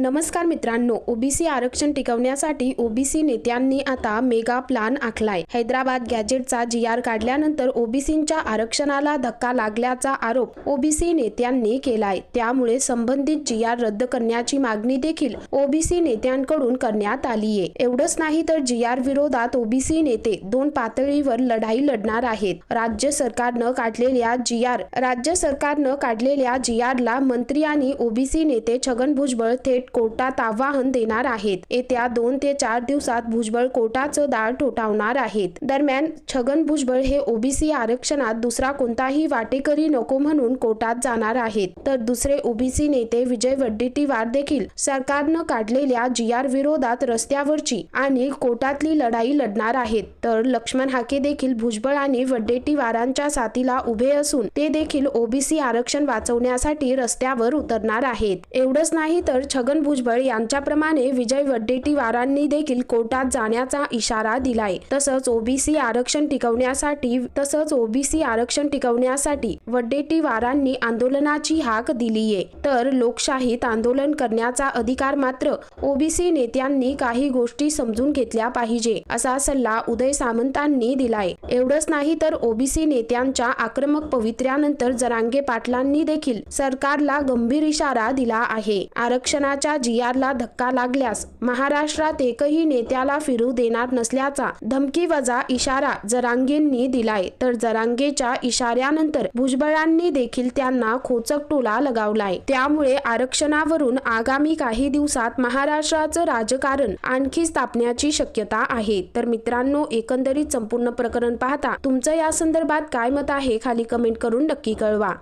नमस्कार मित्रांनो ओबीसी आरक्षण टिकवण्यासाठी ओबीसी नेत्यांनी आता मेगा प्लान आखलाय. हैदराबाद गॅजेटचा जी आर काढल्यानंतर ओबीसींच्या आरक्षणाला धक्का लागल्याचा आरोप ओबीसी नेत्यांनी केलाय. त्यामुळे संबंधित जी आर रद्द करण्याची मागणी देखील ओबीसी नेत्यांकडून करण्यात आलीये. एवढंच नाही तर जी आर विरोधात ओबीसी नेते दोन पातळीवर लढाई लढणार आहेत. राज्य सरकारनं काढलेल्या जी आर राज्य सरकारनं काढलेल्या जी आरला मंत्री आणि ओबीसी नेते छगन भुजबळ थेट कोर्टात आव्हान देणार आहेत. येत्या दोन ते चार दिवसात भुजबळ कोर्टाचं दार ठोठावणार आहेत. दरम्यान छगन भुजबळ हे ओबीसी आरक्षणात दुसरा कोणताही वाटेकरी नको म्हणून कोर्टात जाणार आहेत. तर दुसरे ओबीसी नेते विजय वड्डेटीवार देखील सरकारनं काढलेल्या जी आर विरोधात रस्त्यावरची आणि कोर्टातली लढाई लढणार आहेत. तर लक्ष्मण हाके देखील भुजबळ आणि वड्डेट्टीवारांच्या साथीला उभे असून ते देखील ओबीसी आरक्षण वाचवण्यासाठी रस्त्यावर उतरणार आहेत. एवढंच नाही तर छगन भुजबळ यांच्याप्रमाणे विजय वड्डेटीवारांनी देखील कोर्टात जाण्याचा इशारा दिलाय. तसंच ओबीसी आरक्षण टिकवण्यासाठी तसंच ओबीसी आरक्षण टिकवण्यासाठी वडेटीवारांनी आंदोलनाची हाक दिलीये. तर लोकशाहीत आंदोलन करण्याचा अधिकार मात्र ओबीसी नेत्यांनी काही गोष्टी समजून घेतल्या पाहिजे असा सल्ला उदय सामंतांनी दिलाय. एवढंच नाही तर ओबीसी नेत्यांच्या आक्रमक पवित्र्यानंतर जरांगे पाटलांनी देखील सरकारला गंभीर इशारा दिला आहे. आरक्षणाच्या जी ला धक्का लागल्यास महाराष्ट्रात एकही नेत्याला फिरू देणार नसल्याचा धमकी वजा इशारा जरांगेंनी दिलाय. तर जरांगेच्या इशाऱ्यानंतर भुजबळांनी देखील त्यांना खोचक टोला लगावलाय. त्यामुळे आरक्षणावरून आगामी काही दिवसात महाराष्ट्राचं राजकारण आणखी स्थापण्याची शक्यता आहे. तर मित्रांनो एकंदरीत संपूर्ण प्रकरण पाहता तुमचं या संदर्भात काय मत आहे? खाली कमेंट करून नक्की कळवा.